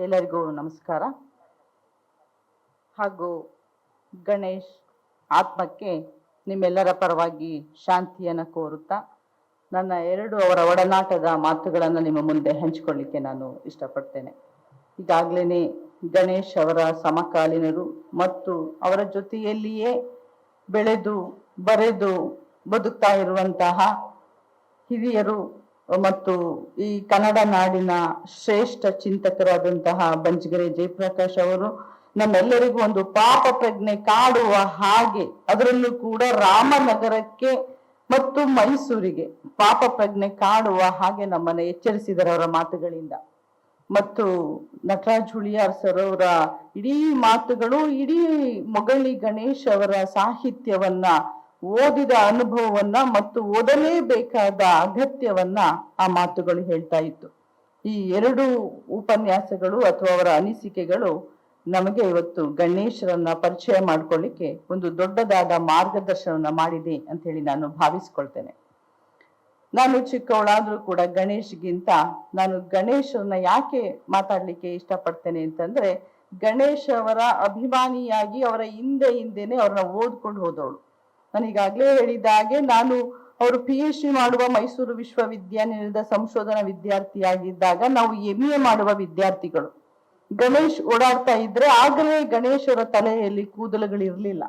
ಎಲ್ಲರಿಗೂ ನಮಸ್ಕಾರ. ಹಾಗೂ ಗಣೇಶ್ ಆತ್ಮಕ್ಕೆ ನಿಮ್ಮೆಲ್ಲರ ಪರವಾಗಿ ಶಾಂತಿಯನ್ನು ಕೋರುತ್ತಾ ನನ್ನ ಎರಡು ಅವರ ಒಡನಾಟದ ಮಾತುಗಳನ್ನು ನಿಮ್ಮ ಮುಂದೆ ಹಂಚಿಕೊಳ್ಳಿಕ್ಕೆ ನಾನು ಇಷ್ಟಪಡ್ತೇನೆ. ಈಗಾಗಲೇ ಗಣೇಶ್ ಅವರ ಸಮಕಾಲೀನರು ಮತ್ತು ಅವರ ಜೊತೆಯಲ್ಲಿಯೇ ಬೆಳೆದು, ಬರೆದು, ಬದುಕ್ತಾ ಇರುವಂತಹ ಹಿರಿಯರು ಮತ್ತು ಈ ಕನ್ನಡ ನಾಡಿನ ಶ್ರೇಷ್ಠ ಚಿಂತಕರಾದಂತಹ ಬಂಜಗೆರೆ ಜಯಪ್ರಕಾಶ್ ಅವರು ನಮ್ಮೆಲ್ಲರಿಗೂ ಒಂದು ಪಾಪ ಪ್ರಜ್ಞೆ ಕಾಡುವ ಹಾಗೆ, ಅದರಲ್ಲೂ ಕೂಡ ರಾಮನಗರಕ್ಕೆ ಮತ್ತು ಮೈಸೂರಿಗೆ ಪಾಪ ಪ್ರಜ್ಞೆ ಕಾಡುವ ಹಾಗೆ ನಮ್ಮನ್ನು ಎಚ್ಚರಿಸಿದರು ಅವರ ಮಾತುಗಳಿಂದ. ಮತ್ತು ನಟರಾಜ್ ಹುಳಿಯಾರ್ ಸರ್ ಅವರ ಇಡೀ ಮಾತುಗಳು, ಇಡೀ ಮೊಗಳಿ ಗಣೇಶ್ ಅವರ ಸಾಹಿತ್ಯವನ್ನ ಓದಿದ ಅನುಭವವನ್ನ ಮತ್ತು ಓದಲೇಬೇಕಾದ ಅಗತ್ಯವನ್ನ ಆ ಮಾತುಗಳು ಹೇಳ್ತಾ ಇತ್ತು. ಈ ಎರಡು ಉಪನ್ಯಾಸಗಳು ಅಥವಾ ಅವರ ಅನಿಸಿಕೆಗಳು ನಮಗೆ ಇವತ್ತು ಗಣೇಶರನ್ನ ಪರಿಚಯ ಮಾಡ್ಕೊಳ್ಳಿಕ್ಕೆ ಒಂದು ದೊಡ್ಡದಾದ ಮಾರ್ಗದರ್ಶನವನ್ನ ಮಾಡಿದೆ ಅಂತ ಹೇಳಿ ನಾನು ಭಾವಿಸ್ಕೊಳ್ತೇನೆ. ನಾನು ಚಿಕ್ಕವಳಾದ್ರೂ ಕೂಡ ಗಣೇಶ್ಗಿಂತ ನಾನು ಗಣೇಶರನ್ನ ಯಾಕೆ ಮಾತಾಡ್ಲಿಕ್ಕೆ ಇಷ್ಟಪಡ್ತೇನೆ ಅಂತಂದ್ರೆ ಗಣೇಶ್ ಅವರ ಅಭಿಮಾನಿಯಾಗಿ ಅವರ ಹಿಂದೆ ಹಿಂದೆನೆ ಅವ್ರನ್ನ ಓದ್ಕೊಂಡು ಹೋದವಳು. ನಾನು ಈಗಾಗಲೇ ಹೇಳಿದ ಹಾಗೆ ನಾನು ಅವರು ಪಿ ಎಚ್ ಡಿ ಮಾಡುವ ಮೈಸೂರು ವಿಶ್ವವಿದ್ಯಾನಿಲಯದ ಸಂಶೋಧನಾ ವಿದ್ಯಾರ್ಥಿಯಾಗಿದ್ದಾಗ ನಾವು ಎಂ ಎ ಮಾಡುವ ವಿದ್ಯಾರ್ಥಿಗಳು. ಗಣೇಶ್ ಓಡಾಡ್ತಾ ಇದ್ರೆ ಆಗಲೇ ಗಣೇಶ್ ಅವರ ತಲೆಯಲ್ಲಿ ಕೂದಲುಗಳಿರ್ಲಿಲ್ಲ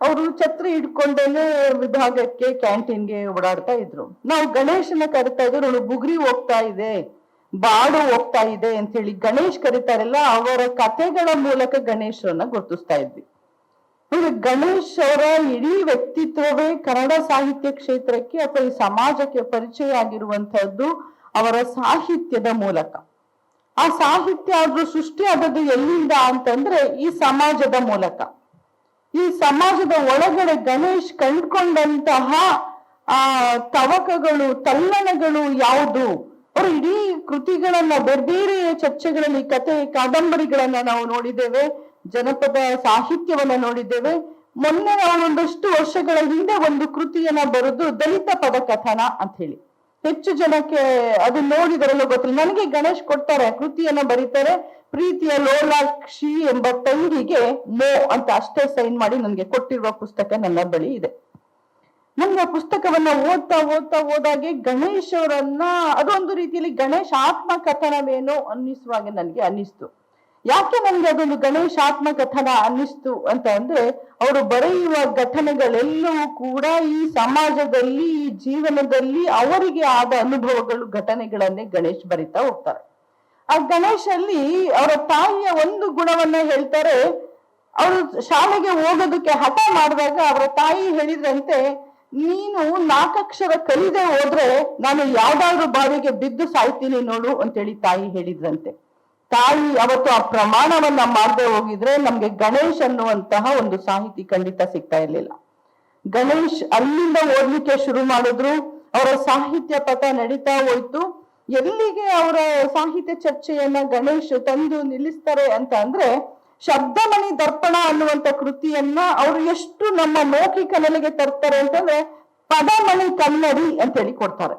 ಅವರು ಛತ್ರಿ ಹಿಡ್ಕೊಂಡೇನೆ ವಿಭಾಗಕ್ಕೆ ಕ್ಯಾಂಟೀನ್ಗೆ ಓಡಾಡ್ತಾ ಇದ್ರು. ನಾವು ಗಣೇಶನ ಕರಿತಾ ಇದ್ರು, ನೋಡು, ಬುಗ್ರಿ ಹೋಗ್ತಾ ಇದೆ, ಬಾಡು ಹೋಗ್ತಾ ಇದೆ ಅಂತ ಹೇಳಿ ಗಣೇಶ್ ಕರೀತಾರಲ್ಲ, ಅವರ ಕಥೆಗಳ ಮೂಲಕ ಗಣೇಶರನ್ನ ಗುರುತಿಸ್ತಾ ಇದ್ವಿ. ನೋಡಿ ಗಣೇಶ್ ಅವರ ಇಡೀ ವ್ಯಕ್ತಿತ್ವವೇ ಕನ್ನಡ ಸಾಹಿತ್ಯ ಕ್ಷೇತ್ರಕ್ಕೆ ಅಥವಾ ಈ ಸಮಾಜಕ್ಕೆ ಪರಿಚಯ ಆಗಿರುವಂತಹದ್ದು ಅವರ ಸಾಹಿತ್ಯದ ಮೂಲಕ. ಆ ಸಾಹಿತ್ಯ ಆದ್ರೂ ಸೃಷ್ಟಿ ಆದದ್ದು ಎಲ್ಲಿಂದ ಅಂತಂದ್ರೆ ಈ ಸಮಾಜದ ಮೂಲಕ. ಈ ಸಮಾಜದ ಒಳಗಡೆ ಗಣೇಶ್ ಕಂಡ್ಕೊಂಡಂತಹ, ಆ, ತವಕಗಳು, ತಲ್ಲಣಗಳು ಯಾವುದು? ಅವರು ಇಡೀ ಕೃತಿಗಳನ್ನ ಬೇರೆ ಬೇರೆ ಚರ್ಚೆಗಳಲ್ಲಿ ಕತೆ ಕಾದಂಬರಿಗಳನ್ನ ನಾವು ನೋಡಿದ್ದೇವೆ. ಜನಪದ ಸಾಹಿತ್ಯವನ್ನ ನೋಡಿದ್ದೇವೆ. ಮೊನ್ನೆ ನಾವು ಒಂದಷ್ಟು ವರ್ಷಗಳ ಹಿಂದೆ ಒಂದು ಕೃತಿಯನ್ನ ಬರೆದು ದಲಿತ ಪದ ಕಥನ ಅಂತ ಹೇಳಿ. ಹೆಚ್ಚು ಜನಕ್ಕೆ ಅದು ನೋಡಿದರಲ್ಲೂ ಗೊತ್ತಿಲ್ಲ. ನನಗೆ ಗಣೇಶ್ ಕೊಡ್ತಾರೆ, ಕೃತಿಯನ್ನ ಬರೀತಾರೆ. ಪ್ರೀತಿಯ ಲೋಲಾಕ್ಷಿ ಎಂಬ ತಂಗಿಗೆ ಮೋ ಅಂತ ಅಷ್ಟೇ ಸೈನ್ ಮಾಡಿ ನನಗೆ ಕೊಟ್ಟಿರುವ ಪುಸ್ತಕ ನನ್ನ ಬಳಿ ಇದೆ. ನನ್ಗೆ ಪುಸ್ತಕವನ್ನ ಓದ್ತಾ ಓದ್ತಾ ಹೋದಾಗೆ ಗಣೇಶ್ ಅವರನ್ನ ಅದೊಂದು ರೀತಿಯಲ್ಲಿ ಗಣೇಶ್ ಆತ್ಮ ಕಥನವೇನು ಅನ್ನಿಸುವಾಗೆ ನನಗೆ ಅನ್ನಿಸ್ತು. ಯಾಕೆ ನನ್ಗೆ ಅದೊಂದು ಗಣೇಶ್ ಆತ್ಮಕಥನ ಅನ್ನಿಸ್ತು ಅಂತ ಅಂದ್ರೆ, ಅವರು ಬರೆಯುವ ಘಟನೆಗಳೆಲ್ಲವೂ ಕೂಡ ಈ ಸಮಾಜದಲ್ಲಿ, ಈ ಜೀವನದಲ್ಲಿ ಅವರಿಗೆ ಆದ ಅನುಭವಗಳು, ಘಟನೆಗಳನ್ನೇ ಗಣೇಶ್ ಬರಿತಾ ಹೋಗ್ತಾರೆ. ಆ ಗಣೇಶಲ್ಲಿ ಅವರ ತಾಯಿಯ ಒಂದು ಗುಣವನ್ನ ಹೇಳ್ತಾರೆ, ಅವರು ಶಾಲೆಗೆ ಹೋಗೋದಕ್ಕೆ ಹಠ ಮಾಡಿದಾಗ ಅವರ ತಾಯಿ ಹೇಳಿದ್ರಂತೆ ನೀನು ನಾಲ್ಕಕ್ಷರ ಕಲಿದೆ ಹೋದ್ರೆ ನಾನು ಯಾವ್ದಾದ್ರು ಬಾವಿಗೆ ಬಿದ್ದು ಸಾಯ್ತೀನಿ ನೋಡು ಅಂತೇಳಿ ತಾಯಿ ಹೇಳಿದ್ರಂತೆ. ತಾಯಿ ಅವತ್ತು ಆ ಪ್ರಮಾಣವನ್ನ ಮಾಡದೆ ಹೋಗಿದ್ರೆ ನಮ್ಗೆ ಗಣೇಶ್ ಅನ್ನುವಂತಹ ಒಂದು ಸಾಹಿತಿ ಖಂಡಿತ ಸಿಗ್ತಾ ಇರ್ಲಿಲ್ಲ. ಗಣೇಶ್ ಅಲ್ಲಿಂದ ಓದ್ಲಿಕ್ಕೆ ಶುರು ಮಾಡಿದ್ರು, ಅವರ ಸಾಹಿತ್ಯ ಪಥ ನಡೀತಾ ಹೋಯ್ತು. ಎಲ್ಲಿಗೆ ಅವರ ಸಾಹಿತ್ಯ ಚರ್ಚೆಯನ್ನ ಗಣೇಶ್ ತಂದು ನಿಲ್ಲಿಸ್ತಾರೆ ಅಂತ ಅಂದ್ರೆ, ಶಬ್ದಮಣಿ ದರ್ಪಣ ಅನ್ನುವಂತ ಕೃತಿಯನ್ನ ಅವರು ಎಷ್ಟು ನಮ್ಮ ಮೌಖಿಕ ನೆಲೆಗೆ ತರ್ತಾರೆ ಅಂತಂದ್ರೆ, ಪದಮಣಿ ಕನ್ನಡಿ ಅಂತ ಹೇಳಿ ಕೊಡ್ತಾರೆ.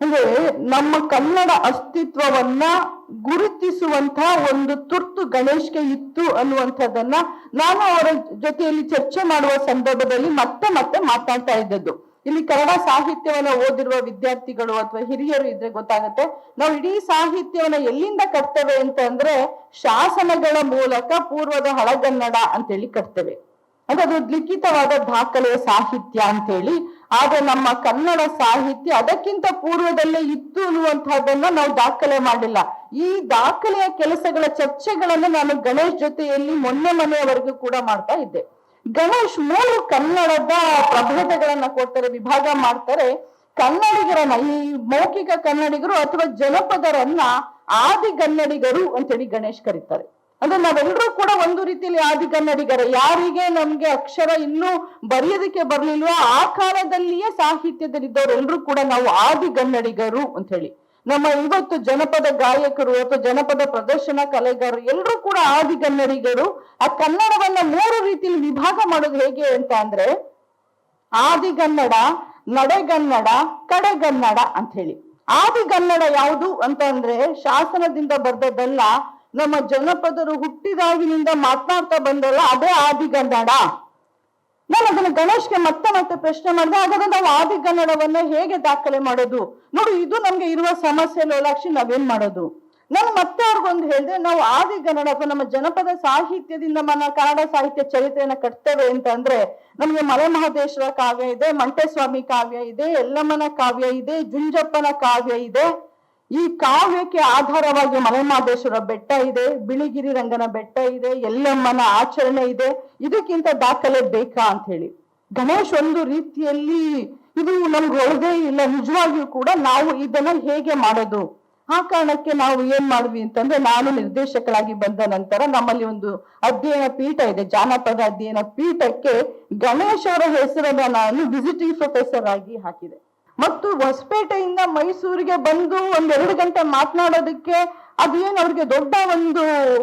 ಅಂದ್ರೆ ನಮ್ಮ ಕನ್ನಡ ಅಸ್ತಿತ್ವವನ್ನ ಗುರುತಿಸುವಂತಹ ಒಂದು ತುರ್ತು ಗಣೇಶ್ಗೆ ಇತ್ತು ಅನ್ನುವಂಥದ್ದನ್ನ ನಾನು ಅವರ ಜೊತೆಯಲ್ಲಿ ಚರ್ಚೆ ಮಾಡುವ ಸಂದರ್ಭದಲ್ಲಿ ಮತ್ತೆ ಮತ್ತೆ ಮಾತಾಡ್ತಾ ಇದ್ದದ್ದು. ಇಲ್ಲಿ ಕನ್ನಡ ಸಾಹಿತ್ಯವನ್ನ ಓದಿರುವ ವಿದ್ಯಾರ್ಥಿಗಳು ಅಥವಾ ಹಿರಿಯರು ಇದ್ರೆ ಗೊತ್ತಾಗತ್ತೆ. ನಾವು ಇಡೀ ಸಾಹಿತ್ಯವನ್ನ ಎಲ್ಲಿಂದ ಕಟ್ತೇವೆ ಅಂತ ಅಂದ್ರೆ ಶಾಸನಗಳ ಮೂಲಕ ಪೂರ್ವದ ಹಳಗನ್ನಡ ಅಂತೇಳಿ ಕಟ್ತೇವೆ. ಅಂದ್ರೆ ಅದು ಲಿಖಿತವಾದ ದಾಖಲೆಯ ಸಾಹಿತ್ಯ ಅಂತ ಹೇಳಿ ಆದ್ರೆ ನಮ್ಮ ಕನ್ನಡ ಸಾಹಿತ್ಯ ಅದಕ್ಕಿಂತ ಪೂರ್ವದಲ್ಲೇ ಇತ್ತು ಅನ್ನುವಂತಹದ್ದನ್ನ ನಾವು ದಾಖಲೆ ಮಾಡಿಲ್ಲ. ಈ ದಾಖಲೆಯ ಕೆಲಸಗಳ ಚರ್ಚೆಗಳನ್ನ ನಾನು ಗಣೇಶ್ ಜೊತೆಯಲ್ಲಿ ಮೊನ್ನೆ ಮನೆಯವರೆಗೂ ಕೂಡ ಮಾಡ್ತಾ ಇದ್ದೆ. ಗಣೇಶ್ ಮೂರು ಕನ್ನಡದ ಪ್ರಭೇದಗಳನ್ನ ಕೊಡ್ತಾರೆ, ವಿಭಾಗ ಮಾಡ್ತಾರೆ. ಕನ್ನಡಿಗರನ್ನ, ಈ ಮೌಖಿಕ ಕನ್ನಡಿಗರು ಅಥವಾ ಜನಪದರನ್ನ ಆದಿಗನ್ನಡಿಗರು ಅಂತೇಳಿ ಗಣೇಶ್ ಕರೀತಾರೆ. ಅಂದ್ರೆ ನಾವೆಲ್ಲರೂ ಕೂಡ ಒಂದು ರೀತಿಯಲ್ಲಿ ಆದಿಗನ್ನಡಿಗರೇ ಯಾರಿಗೆ ನಮ್ಗೆ ಅಕ್ಷರ ಇನ್ನೂ ಬರೆಯೋದಕ್ಕೆ ಬರ್ಲಿಲ್ವೋ ಆ ಕಾಲದಲ್ಲಿಯೇ ಸಾಹಿತ್ಯದಲ್ಲಿದ್ದವರೆಲ್ಲರೂ ಕೂಡ ನಾವು ಆದಿಗನ್ನಡಿಗರು ಅಂತ ಹೇಳಿ ನಮ್ಮ ಇವತ್ತು ಜನಪದ ಗಾಯಕರು ಅಥವಾ ಜನಪದ ಪ್ರದರ್ಶನ ಕಲೆಗಾರರು ಎಲ್ಲರೂ ಕೂಡ ಆದಿಗನ್ನಡಿಗರು ಆ ಕನ್ನಡವನ್ನ ಮೂರು ರೀತಿಯಲ್ಲಿ ವಿಭಾಗ ಮಾಡೋದು ಹೇಗೆ ಅಂತ ಅಂದ್ರೆ ಆದಿಗನ್ನಡ ನಡೆಗನ್ನಡ ಕಡೆಗನ್ನಡ ಅಂತ ಹೇಳಿ ಆದಿಗನ್ನಡ ಯಾವುದು ಅಂತ ಅಂದ್ರೆ ಶಾಸನದಿಂದ ಬರ್ದದ್ದಲ್ಲ ನಮ್ಮ ಜನಪದರು ಹುಟ್ಟಿದಾಗಿನಿಂದ ಮಾತನಾಡ್ತಾ ಬಂದಲ್ಲ ಅದೇ ಆದಿಗನ್ನಡ ನಾನು ಅದನ್ನ ಗಣೇಶ್ಗೆ ಮತ್ತೆ ಮತ್ತೆ ಪ್ರಶ್ನೆ ಮಾಡಿದೆ, ಹಾಗಾದ್ರೆ ನಾವು ಆದಿಗನ್ನಡವನ್ನ ಹೇಗೆ ದಾಖಲೆ ಮಾಡೋದು? ನೋಡು, ಇದು ನಮ್ಗೆ ಇರುವ ಸಮಸ್ಯೆ, ಲೋಲಾಕ್ಷಿ, ನಾವೇನ್ ಮಾಡೋದು? ನಾನು ಮತ್ತೆ ಅವ್ರಿಗೊಂದು ಹೇಳಿದೆ, ನಾವು ಆದಿಗನ್ನಡ ನಮ್ಮ ಜನಪದ ಸಾಹಿತ್ಯದಿಂದ ನಮ್ಮ ಕನ್ನಡ ಸಾಹಿತ್ಯ ಚರಿತ್ರೆಯನ್ನ ಕಟ್ತೇವೆ ಅಂತ ಅಂದ್ರೆ, ನಮ್ಗೆ ಮಲೆ ಮಹದೇಶ್ವರ ಕಾವ್ಯ ಇದೆ, ಮಂಟೇಸ್ವಾಮಿ ಕಾವ್ಯ ಇದೆ ಎಲ್ಲಮ್ಮನ ಕಾವ್ಯ ಇದೆ, ಜುಂಜಪ್ಪನ ಕಾವ್ಯ ಇದೆ. ಈ ಕಾವ್ಯಕ್ಕೆ ಆಧಾರವಾಗಿ ಮಲೆಮಾದೇಶ್ವರ ಬೆಟ್ಟ ಇದೆ, ಬಿಳಿಗಿರಿ ರಂಗನ ಬೆಟ್ಟ ಇದೆ ಎಲ್ಲಮ್ಮನ ಆಚರಣೆ ಇದೆ. ಇದಕ್ಕಿಂತ ದಾಖಲೆ ಬೇಕಾ ಅಂತ ಹೇಳಿ. ಗಣೇಶ್ ಒಂದು ರೀತಿಯಲ್ಲಿ ಇದು ನಮ್ಗೆ ಒಳದೇ ಇಲ್ಲ. ನಿಜವಾಗಿಯೂ ಕೂಡ ನಾವು ಇದನ್ನ ಹೇಗೆ ಮಾಡೋದು? ಆ ಕಾರಣಕ್ಕೆ ನಾವು ಏನ್ ಮಾಡಿದ್ವಿ ಅಂತಂದ್ರೆ ನಾನು ನಿರ್ದೇಶಕರಾಗಿ ಬಂದ ನಂತರ ನಮ್ಮಲ್ಲಿ ಒಂದು ಅಧ್ಯಯನ ಪೀಠ ಇದೆ. ಜಾನಪದ ಅಧ್ಯಯನ ಪೀಠಕ್ಕೆ ಗಣೇಶ್ ಅವರ ಹೆಸರನ್ನ ನಾನು ವಿಸಿಟಿಂಗ್ ಪ್ರೊಫೆಸರ್ ಆಗಿ ಹಾಕಿದೆ. ಮತ್ತು ಹೊಸಪೇಟೆಯಿಂದ ಮೈಸೂರಿಗೆ ಬಂದು ಒಂದೆರಡು ಗಂಟೆ ಮಾತನಾಡೋದಕ್ಕೆ ಅದೇನು ಅವ್ರಿಗೆ ದೊಡ್ಡ ಒಂದು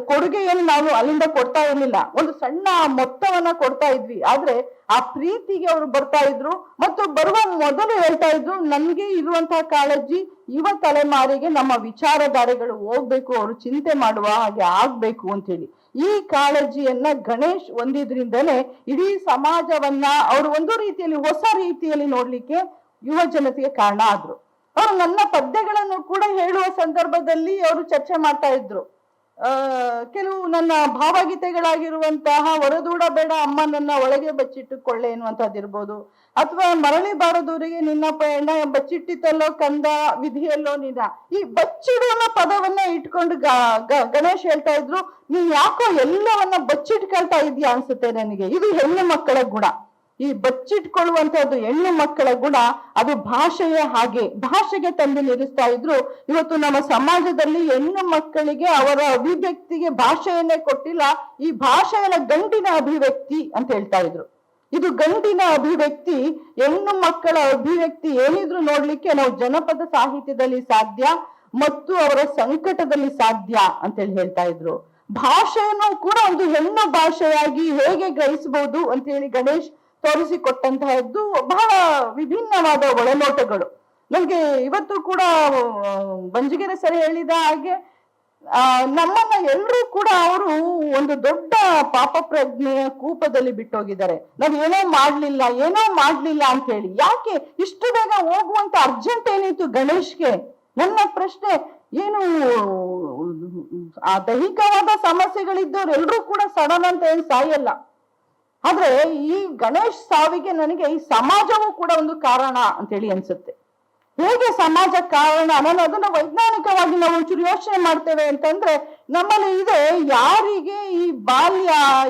ಕೊಡುಗೆಯನ್ನು ನಾವು ಅಲ್ಲಿಂದ ಕೊಡ್ತಾ ಇರ್ಲಿಲ್ಲ. ಒಂದು ಸಣ್ಣ ಮೊತ್ತವನ್ನ ಕೊಡ್ತಾ ಇದ್ವಿ. ಆದ್ರೆ ಆ ಪ್ರೀತಿಗೆ ಅವರು ಬರ್ತಾ ಇದ್ರು. ಮತ್ತು ಬರುವ ಮೊದಲು ಹೇಳ್ತಾ ಇದ್ರು, ನನ್ಗೆ ಇರುವಂತಹ ಕಾಳಜಿ ಯುವ ತಲೆಮಾರಿಗೆ ನಮ್ಮ ವಿಚಾರಧಾರೆಗಳು ಹೋಗ್ಬೇಕು, ಅವರು ಚಿಂತೆ ಮಾಡುವ ಹಾಗೆ ಆಗ್ಬೇಕು ಅಂತ ಹೇಳಿ ಈ ಕಾಳಜಿಯನ್ನ ಗಣೇಶ್ ಹೊಂದಿದ್ರಿಂದಲೇ ಇಡೀ ಸಮಾಜವನ್ನ ಅವರು ಒಂದು ರೀತಿಯಲ್ಲಿ, ಹೊಸ ರೀತಿಯಲ್ಲಿ ನೋಡ್ಲಿಕ್ಕೆ ಯುವ ಜನತೆಗೆ ಕಾರಣ ಆದ್ರು. ಅವರು ನನ್ನ ಪದ್ಯಗಳನ್ನು ಕೂಡ ಹೇಳುವ ಸಂದರ್ಭದಲ್ಲಿ ಅವರು ಚರ್ಚೆ ಮಾಡ್ತಾ ಇದ್ರು. ಕೆಲವು ನನ್ನ ಭಾವಗೀತೆಗಳಾಗಿರುವಂತಹ ಹೊರದೂಡ ಬೇಡ ಅಮ್ಮ ನನ್ನ ಒಳಗೆ ಬಚ್ಚಿಟ್ಟುಕೊಳ್ಳೆ ಎನ್ನುವಂತಹದ್ದಿರ್ಬೋದು ಅಥವಾ ಮರಳಿ ಬಾರದೂರಿಗೆ ನಿನ್ನ ಪಯಣ ಬಚ್ಚಿಟ್ಟಿತಲ್ಲೋ ಕಂದ ವಿಧಿಯಲ್ಲೋ ನಿನ್ನ. ಈ ಬಚ್ಚಿಡು ಅನ್ನೋ ಪದವನ್ನ ಇಟ್ಕೊಂಡು ಗಣೇಶ್ ಹೇಳ್ತಾ ಇದ್ರು, ನೀನ್ ಯಾಕೋ ಎಲ್ಲವನ್ನ ಬಚ್ಚಿಟ್ಕೊಳ್ತಾ ಇದೀಯ ಅನ್ಸುತ್ತೆ ನನಗೆ. ಇದು ಹೆಣ್ಣು ಮಕ್ಕಳ ಗುಣ. ಈ ಬಚ್ಚಿಟ್ಕೊಳ್ಳುವಂತಹದ್ದು ಹೆಣ್ಣು ಮಕ್ಕಳ ಗುಣ, ಅದು ಭಾಷೆಯ ಹಾಗೆ. ಭಾಷೆಗೆ ತಂದು ನಿಲ್ಲಿಸ್ತಾ ಇದ್ರು. ಇವತ್ತು ನಮ್ಮ ಸಮಾಜದಲ್ಲಿ ಹೆಣ್ಣು ಮಕ್ಕಳಿಗೆ ಅವರ ಅಭಿವ್ಯಕ್ತಿಗೆ ಭಾಷೆಯನ್ನೇ ಕೊಟ್ಟಿಲ್ಲ. ಈ ಭಾಷೆಯನ್ನ ಗಂಡಿನ ಅಭಿವ್ಯಕ್ತಿ ಅಂತ ಹೇಳ್ತಾ ಇದ್ರು. ಇದು ಗಂಡಿನ ಅಭಿವ್ಯಕ್ತಿ, ಹೆಣ್ಣು ಮಕ್ಕಳ ಅಭಿವ್ಯಕ್ತಿ ಏನಿದ್ರು ನೋಡ್ಲಿಕ್ಕೆ ನಾವು ಜನಪದ ಸಾಹಿತ್ಯದಲ್ಲಿ ಸಾಧ್ಯ ಮತ್ತು ಅವರ ಸಂಕಟದಲ್ಲಿ ಸಾಧ್ಯ ಅಂತ ಹೇಳಿ ಹೇಳ್ತಾ ಇದ್ರು. ಭಾಷೆಯನ್ನು ಕೂಡ ಒಂದು ಹೆಣ್ಣು ಭಾಷೆಯಾಗಿ ಹೇಗೆ ಗ್ರಹಿಸಬಹುದು ಅಂತ ಹೇಳಿ ಗಣೇಶ್ ತೋರಿಸಿಕೊಟ್ಟಂತಹದ್ದು ಬಹಳ ವಿಭಿನ್ನವಾದ ಒಳನೋಟಗಳು. ನನಗೆ ಇವತ್ತು ಕೂಡ ಬಂಜಿಗೆರೆ ಸರಿ ಹೇಳಿದ ಹಾಗೆ ನಮ್ಮನ್ನ ಎಲ್ಲರೂ ಕೂಡ ಅವರು ಒಂದು ದೊಡ್ಡ ಪಾಪ ಪ್ರಜ್ಞೆಯ ಕೂಪದಲ್ಲಿ ಬಿಟ್ಟೋಗಿದ್ದಾರೆ. ನಾವು ಏನೋ ಮಾಡ್ಲಿಲ್ಲ ಏನೋ ಮಾಡ್ಲಿಲ್ಲ ಅಂತ ಹೇಳಿ ಯಾಕೆ? ಇಷ್ಟು ಬೇಗ ಹೋಗುವಂತ ಅರ್ಜೆಂಟ್ ಏನಿತ್ತು ಗಣೇಶ್ಗೆ? ನನ್ನ ಪ್ರಶ್ನೆ, ಏನು, ಆ ದೈಹಿಕವಾದ ಸಮಸ್ಯೆಗಳಿದ್ದವ್ರು ಎಲ್ಲರೂ ಕೂಡ ಸಡನ್ ಅಂತ ಏನ್ ಸಾಯಲ್ಲ. ಆದ್ರೆ ಈ ಗಣೇಶ್ ಸಾವಿಗೆ ನನಗೆ ಈ ಸಮಾಜವೂ ಕೂಡ ಒಂದು ಕಾರಣ ಅಂತೇಳಿ ಅನ್ಸುತ್ತೆ. ಹೇಗೆ ಸಮಾಜ ಕಾರಣ ನಾನು ಅದನ್ನ ವೈಜ್ಞಾನಿಕವಾಗಿ ನಾವು ಒಂಚೂರು ಯೋಚನೆ ಮಾಡ್ತೇವೆ ಅಂತಂದ್ರೆ ನಮ್ಮಲ್ಲಿ ಇದೆ ಯಾರಿಗೆ ಈ ಬಾಲ್ಯ,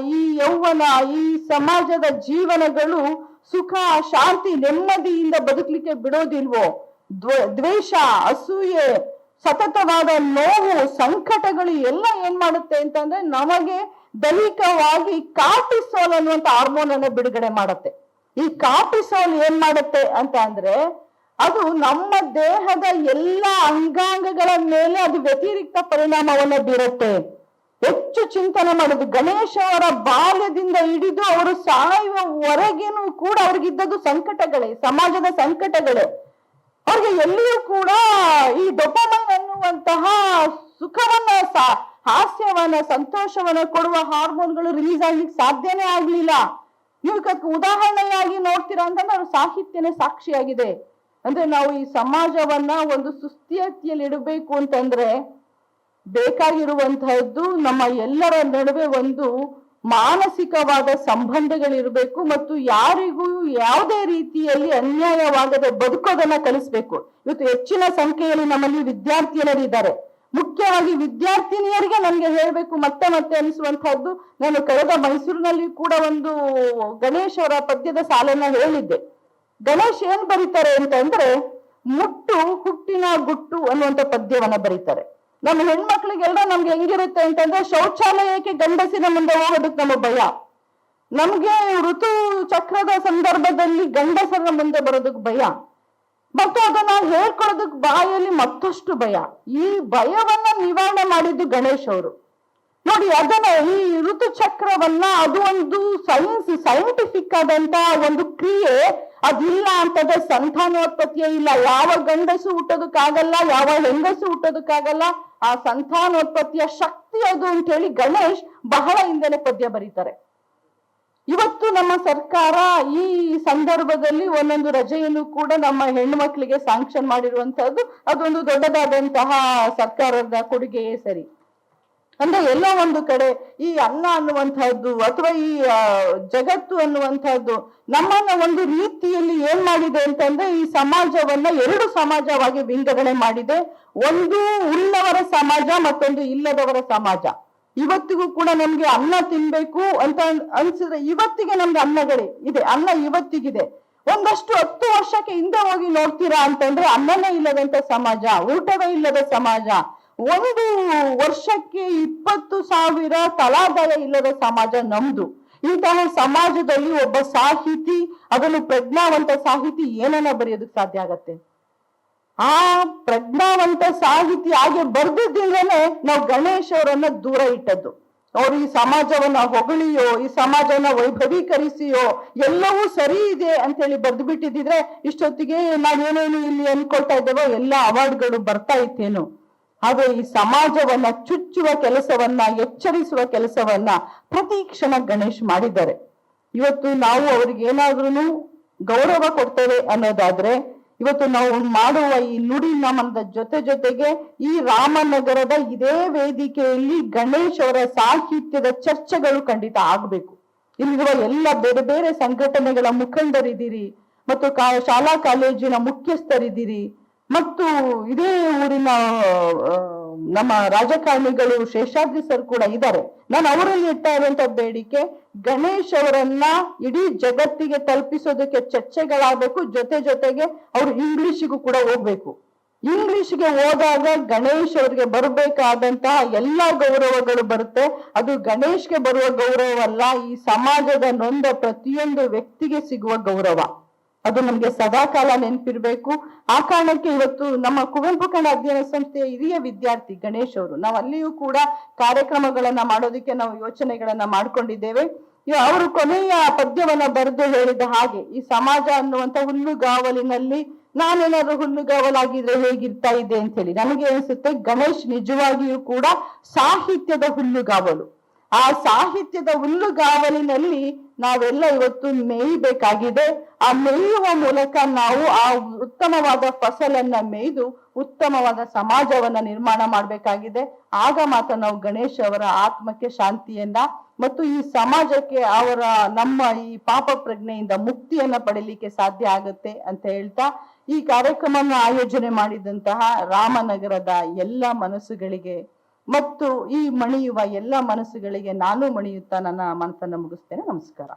ಈ ಯೌವನ, ಈ ಸಮಾಜದ ಜೀವನಗಳು ಸುಖ, ಶಾಂತಿ, ನೆಮ್ಮದಿಯಿಂದ ಬದುಕಲಿಕ್ಕೆ ಬಿಡೋದಿಲ್ವೋ? ದ್ವ- ದ್ವೇಷ, ಅಸೂಯೆ, ಸತತವಾದ ನೋವು, ಸಂಕಟಗಳು ಎಲ್ಲ ಏನ್ ಮಾಡುತ್ತೆ ಅಂತಂದ್ರೆ ನಮಗೆ ದೈಹಿಕವಾಗಿ ಕಾರ್ಟಿಸೋಲ್ ಅನ್ನುವಂತ ಹಾರ್ಮೋನ್ ಅನ್ನು ಬಿಡುಗಡೆ ಮಾಡುತ್ತೆ. ಈ ಕಾರ್ಟಿಸೋಲ್ ಏನ್ ಮಾಡುತ್ತೆ ಅಂತ ಅಂದ್ರೆ, ಅದು ನಮ್ಮ ದೇಹದ ಎಲ್ಲ ಅಂಗಾಂಗಗಳ ಮೇಲೆ ಅದು ವ್ಯತಿರಿಕ್ತ ಪರಿಣಾಮವನ್ನು ಬೀರುತ್ತೆ. ಹೆಚ್ಚು ಚಿಂತನೆ ಮಾಡುದು, ಗಣೇಶ ಅವರ ಬಾಲ್ಯದಿಂದ ಹಿಡಿದು ಅವರು ಸಾಯುವವರೆಗೇನು ಕೂಡ ಅವ್ರಿಗಿದ್ದದ್ದು ಸಂಕಟಗಳೇ, ಸಮಾಜದ ಸಂಕಟಗಳೇ. ಅವ್ರಿಗೆ ಎಲ್ಲಿಯೂ ಕೂಡ ಈ ಡೊಪಮೈನ್ ಅನ್ನುವಂತಹ ಸುಖವನ್ನ ಸ- ಹಾಸ್ಯವನ್ನ, ಸಂತೋಷವನ್ನ ಕೊಡುವ ಹಾರ್ಮೋನ್ಗಳು ರಿಲೀಸ್ ಆಗ್ಲಿಕ್ಕೆ ಸಾಧ್ಯನೇ ಆಗ್ಲಿಲ್ಲ. ನೀವು ಉದಾಹರಣೆಯಾಗಿ ನೋಡ್ತೀರಾ ಅಂತಂದ್ರೆ ಅವ್ರ ಸಾಹಿತ್ಯನೇ ಸಾಕ್ಷಿಯಾಗಿದೆ. ಅಂದ್ರೆ ನಾವು ಈ ಸಮಾಜವನ್ನ ಒಂದು ಸುಸ್ಥಿತಿಯಲ್ಲಿ ಇಡಬೇಕು ಅಂತಂದ್ರೆ ಬೇಕಾಗಿರುವಂತಹದ್ದು ನಮ್ಮ ಎಲ್ಲರ ನಡುವೆ ಒಂದು ಮಾನಸಿಕವಾದ ಸಂಬಂಧಗಳಿರಬೇಕು ಮತ್ತು ಯಾರಿಗೂ ಯಾವುದೇ ರೀತಿಯಲ್ಲಿ ಅನ್ಯಾಯವಾಗದೆ ಬದುಕೋದನ್ನ ಕಲಿಸ್ಬೇಕು. ಇವತ್ತು ಹೆಚ್ಚಿನ ಸಂಖ್ಯೆಯಲ್ಲಿ ನಮ್ಮಲ್ಲಿ ವಿದ್ಯಾರ್ಥಿನಿಯರಿದ್ದಾರೆ ಮುಖ್ಯವಾಗಿ ವಿದ್ಯಾರ್ಥಿನಿಯರಿಗೆ ನನಗೆ ಹೇಳಬೇಕು ಮತ್ತೆ ಮತ್ತೆ ಅನಿಸುವಂತಹದ್ದು ನಾನು ಕಳೆದ ಮೈಸೂರಿನಲ್ಲಿ ಕೂಡ ಒಂದು ಗಣೇಶ್ ಅವರ ಪದ್ಯದ ಸಾಲನ್ನ ಹೇಳಿದ್ದೆ. ಗಣೇಶ್ ಏನ್ ಬರೀತಾರೆ ಅಂತಂದ್ರೆ ಮುಟ್ಟು ಹುಟ್ಟಿನ ಗುಟ್ಟು ಅನ್ನುವಂತ ಪದ್ಯವನ್ನ ಬರೀತಾರೆ. ನಮ್ಮ ಹೆಣ್ಮಕ್ಳಿಗೆಲ್ಲ ನಮ್ಗೆ ಹೆಂಗಿರುತ್ತೆ ಅಂತಂದ್ರೆ ಶೌಚಾಲಯಕ್ಕೆ ಗಂಡಸಿನ ಮುಂದೆ ಹೋಗೋದಕ್ಕೆ ನಮ್ಮ ಭಯ. ನಮ್ಗೆ ಋತು ಚಕ್ರದ ಸಂದರ್ಭದಲ್ಲಿ ಗಂಡಸರ ಮುಂದೆ ಬರೋದಕ್ಕೆ ಭಯ. ಮತ್ತು ಅದನ್ನ ಹೇಳ್ಕೊಳ್ಳೋದಕ್ ಬಾಯಲ್ಲಿ ಮತ್ತಷ್ಟು ಭಯ. ಈ ಭಯವನ್ನ ನಿವಾರಣೆ ಮಾಡಿದ್ದು ಗಣೇಶ್ ಅವರು. ನೋಡಿ, ಅದನ್ನ ಈ ಋತುಚಕ್ರವನ್ನ ಅದು ಒಂದು ಸೈನ್ಸ್, ಸೈಂಟಿಫಿಕ್ ಆದಂತ ಒಂದು ಕ್ರಿಯೆ. ಅದಿಲ್ಲ ಅಂತಂದ್ರೆ ಸಂತಾನೋತ್ಪತ್ತಿಯೇ ಇಲ್ಲ. ಯಾವ ಗಂಡಸು ಹುಟ್ಟೋದಕ್ಕಾಗಲ್ಲ, ಯಾವ ಹೆಂಗಸು ಹುಟ್ಟೋದಕ್ಕಾಗಲ್ಲ, ಆ ಸಂತಾನೋತ್ಪತ್ತಿಯ ಶಕ್ತಿ ಅದು ಅಂತ ಹೇಳಿ ಗಣೇಶ್ ಬಹಳ ಹಿಂದೆನೆ ಪದ್ಯ ಬರೀತಾರೆ. ಇವತ್ತು ನಮ್ಮ ಸರ್ಕಾರ ಈ ಸಂದರ್ಭದಲ್ಲಿ ಒಂದೊಂದು ರಜೆಯನ್ನು ಕೂಡ ನಮ್ಮ ಹೆಣ್ಣು ಮಕ್ಕಳಿಗೆ ಸ್ಯಾಂಕ್ಷನ್ ಮಾಡಿರುವಂತಹದ್ದು, ಅದೊಂದು ದೊಡ್ಡದಾದಂತಹ ಸರ್ಕಾರದ ಕೊಡುಗೆಯೇ ಸರಿ. ಅಂದ್ರೆ ಎಲ್ಲ ಒಂದು ಕಡೆ ಈ ಅನ್ನ ಅನ್ನುವಂತಹದ್ದು ಅಥವಾ ಈ ಜಗತ್ತು ಅನ್ನುವಂತಹದ್ದು ನಮ್ಮನ್ನ ಒಂದು ರೀತಿಯಲ್ಲಿ ಏನ್ ಮಾಡಿದೆ ಅಂತಂದ್ರೆ ಈ ಸಮಾಜವನ್ನ ಎರಡು ಸಮಾಜವಾಗಿ ವಿಂಗಡಣೆ ಮಾಡಿದೆ. ಒಂದು ಉಳ್ಳವರ ಸಮಾಜ, ಮತ್ತೊಂದು ಇಲ್ಲದವರ ಸಮಾಜ. ಇವತ್ತಿಗೂ ಕೂಡ ನಮ್ಗೆ ಅನ್ನ ತಿನ್ಬೇಕು ಅಂತ ಅನ್- ಅನ್ಸಿದ್ರೆ ಇವತ್ತಿಗೆ ನಮ್ಗೆ ಅನ್ನಗಳೇ ಇದೆ, ಅನ್ನ ಇವತ್ತಿಗಿದೆ. ಒಂದಷ್ಟು ಹತ್ತು ವರ್ಷಕ್ಕೆ ಹಿಂದೆ ಹೋಗಿ ನೋಡ್ತೀರಾ ಅಂತಂದ್ರೆ ಅನ್ನನೇ ಇಲ್ಲದಂತ ಸಮಾಜ, ಊಟವೇ ಇಲ್ಲದ ಸಮಾಜ, ಒಂದು ವರ್ಷಕ್ಕೆ ಇಪ್ಪತ್ತು ಸಾವಿರ ತಲಾದಾಯ ಇಲ್ಲದ ಸಮಾಜ ನಮ್ದು. ಇಂತಹ ಸಮಾಜದಲ್ಲಿ ಒಬ್ಬ ಸಾಹಿತಿ, ಅದನ್ನು ಪ್ರಜ್ಞಾವಂತ ಸಾಹಿತಿ ಏನನ್ನ ಬರೆಯೋದಕ್ಕೆ ಸಾಧ್ಯ ಆಗತ್ತೆ? ಆ ಪ್ರಜ್ಞಾವಂತ ಸಾಹಿತಿ ಹಾಗೆ ಬರ್ದಿದ್ದಿಂದಲೇ ನಾವು ಗಣೇಶ್ ಅವರನ್ನ ದೂರ ಇಟ್ಟದ್ದು. ಅವ್ರು ಈ ಸಮಾಜವನ್ನ ಹೊಗಳಿಯೋ, ಈ ಸಮಾಜವನ್ನ ವೈಭವೀಕರಿಸಿಯೋ, ಎಲ್ಲವೂ ಸರಿ ಇದೆ ಅಂತ ಹೇಳಿ ಬರ್ದು ಬಿಟ್ಟಿದ್ರೆ ಇಷ್ಟೊತ್ತಿಗೆ ನಾವೇನೇನು ಇಲ್ಲಿ ಅನ್ಕೊಳ್ತಾ ಇದ್ದೇವೋ ಎಲ್ಲ ಅವಾರ್ಡ್ಗಳು ಬರ್ತಾ ಇತ್ತೇನು. ಹಾಗೆ ಈ ಸಮಾಜವನ್ನ ಚುಚ್ಚುವ ಕೆಲಸವನ್ನ, ಎಚ್ಚರಿಸುವ ಕೆಲಸವನ್ನ ಪ್ರತಿ ಕ್ಷಣ ಗಣೇಶ್ ಮಾಡಿದ್ದಾರೆ. ಇವತ್ತು ನಾವು ಅವ್ರಿಗೆ ಏನಾದ್ರೂ ಗೌರವ ಕೊಡ್ತೇವೆ ಅನ್ನೋದಾದ್ರೆ ಇವತ್ತು ನಾವು ಮಾಡುವ ಈ ನುಡಿ ನಮನದ ಜೊತೆ ಜೊತೆಗೆ ಈ ರಾಮನಗರದ ಇದೇ ವೇದಿಕೆಯಲ್ಲಿ ಗಣೇಶ್ ಅವರ ಸಾಹಿತ್ಯದ ಚರ್ಚೆಗಳು ಖಂಡಿತ ಆಗ್ಬೇಕು. ಇಲ್ಲಿರುವ ಎಲ್ಲ ಬೇರೆ ಬೇರೆ ಸಂಘಟನೆಗಳ ಮುಖಂಡರಿದ್ದೀರಿ ಮತ್ತು ಶಾಲಾ ಕಾಲೇಜಿನ ಮುಖ್ಯಸ್ಥರಿದ್ದೀರಿ ಮತ್ತು ಇದೇ ಊರಿನ ನಮ್ಮ ರಾಜಕಾರಣಿಗಳು ಶೇಷಾದ್ರಿ ಸರ್ ಕೂಡ ಇದ್ದಾರೆ. ನಾನು ಅವರಲ್ಲಿ ಇಟ್ಟ ಇರುವಂತ ಬೇಡಿಕೆ ಗಣೇಶ್ ಅವರನ್ನ ಇಡೀ ಜಗತ್ತಿಗೆ ತಲುಪಿಸೋದಕ್ಕೆ ಚರ್ಚೆಗಳಾಗಬೇಕು, ಜೊತೆ ಜೊತೆಗೆ ಅವರು ಇಂಗ್ಲಿಷಿಗೂ ಕೂಡ ಹೋಗ್ಬೇಕು. ಇಂಗ್ಲಿಷ್ಗೆ ಹೋದಾಗ ಗಣೇಶ್ ಅವರಿಗೆ ಬರಬೇಕಾದಂತಹ ಎಲ್ಲ ಗೌರವಗಳು ಬರುತ್ತೆ. ಅದು ಗಣೇಶ್ಗೆ ಬರುವ ಗೌರವ ಅಲ್ಲ ಈ ಸಮಾಜದ ನೊಂದ ಪ್ರತಿಯೊಂದು ವ್ಯಕ್ತಿಗೆ ಸಿಗುವ ಗೌರವ. ಅದು ನಮ್ಗೆ ಸದಾಕಾಲ ನೆನಪಿರ್ಬೇಕು. ಆ ಕಾರಣಕ್ಕೆ ಇವತ್ತು ನಮ್ಮ ಕುವೆಂಪು ಕನ್ನಡ ಅಧ್ಯಯನ ಸಂಸ್ಥೆಯ ಹಿರಿಯ ವಿದ್ಯಾರ್ಥಿ ಗಣೇಶ್ ಅವರು, ನಾವು ಅಲ್ಲಿಯೂ ಕೂಡ ಕಾರ್ಯಕ್ರಮಗಳನ್ನ ಮಾಡೋದಕ್ಕೆ ನಾವು ಯೋಚನೆಗಳನ್ನ ಮಾಡ್ಕೊಂಡಿದ್ದೇವೆ. ಅವರು ಕೊನೆಯ ಪದ್ಯವನ್ನ ಬರೆದು ಹೇಳಿದ ಹಾಗೆ, ಈ ಸಮಾಜ ಅನ್ನುವಂತ ಹುಲ್ಲುಗಾವಲಿನಲ್ಲಿ ನಾನೇನಾದ್ರು ಹುಲ್ಲುಗಾವಲಾಗಿದ್ರೆ ಹೇಗಿರ್ತಾ ಇದ್ದೆ ಅಂತ ಹೇಳಿ. ನನಗೆ ಅನಿಸುತ್ತೆ ಗಣೇಶ್ ನಿಜವಾಗಿಯೂ ಕೂಡ ಸಾಹಿತ್ಯದ ಹುಲ್ಲುಗಾವಲು. ಆ ಸಾಹಿತ್ಯದ ಹುಲ್ಲುಗಾವಲಿನಲ್ಲಿ ನಾವೆಲ್ಲ ಇವತ್ತು ಮೇಯ್ಬೇಕಾಗಿದೆ. ಆ ಮೇಯುವ ಮೂಲಕ ನಾವು ಆ ಉತ್ತಮವಾದ ಫಸಲನ್ನ ಮೇಯ್ದು ಉತ್ತಮವಾದ ಸಮಾಜವನ್ನ ನಿರ್ಮಾಣ ಮಾಡಬೇಕಾಗಿದೆ. ಆಗ ಮಾತ್ರ ನಾವು ಗಣೇಶ್ ಅವರ ಆತ್ಮಕ್ಕೆ ಶಾಂತಿಯನ್ನ ಮತ್ತು ಈ ಸಮಾಜಕ್ಕೆ ಅವರ ನಮ್ಮ ಈ ಪಾಪ ಪ್ರಜ್ಞೆಯಿಂದ ಮುಕ್ತಿಯನ್ನ ಪಡೀಲಿಕ್ಕೆ ಸಾಧ್ಯ ಆಗುತ್ತೆ ಅಂತ ಹೇಳ್ತಾ ಈ ಕಾರ್ಯಕ್ರಮವನ್ನು ಆಯೋಜನೆ ಮಾಡಿದಂತಹ ರಾಮನಗರದ ಎಲ್ಲ ಮನಸ್ಸುಗಳಿಗೆ ಮತ್ತು ಈ ಮಣಿಯುವ ಎಲ್ಲ ಮನಸ್ಸುಗಳಿಗೆ ನಾನು ಮಣಿಯುತ್ತಾ ನನ್ನ ಮನಸ್ಸನ್ನು ಮುಗಿಸ್ತೇನೆ. ನಮಸ್ಕಾರ.